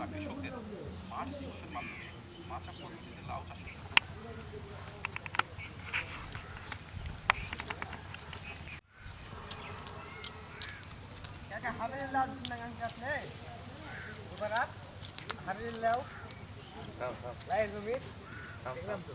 কৃষকরা কৃষকদের মাঠ দিবসের মাধ্যমে মাছা পদ্ধতিতে লাউ চাষ হাবিল লাউ দিন আপনি ওবারাত হাবিল লাউ। লাই জমি। দেখলাম তো।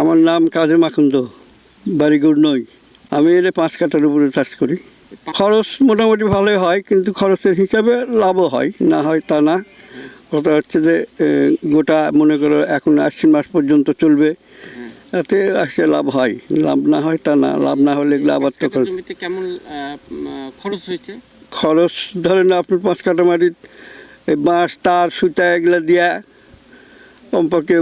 আমার নাম কাজে মাখুন্দ বাড়িগুড় নই আমি এর পাঁচ কাটার উপরে চাষ করি। খরচ মোটামুটি ভালোই হয় কিন্তু খরচের হিসাবে লাভও হয় না হয় তা না। কথা হচ্ছে যে গোটা মনে করো এখন আশ্বিন মাস পর্যন্ত চলবে এতে আসলে লাভ হয়। লাভ না হয় তা না লাভ না হলে এগুলো আবার তো কেমন খরচ হয়েছে? খরচ ধরেন আপনার পাঁচ কাটা মাটির বাঁশ তার সুতা এগুলো দিয়া কমপক্ষে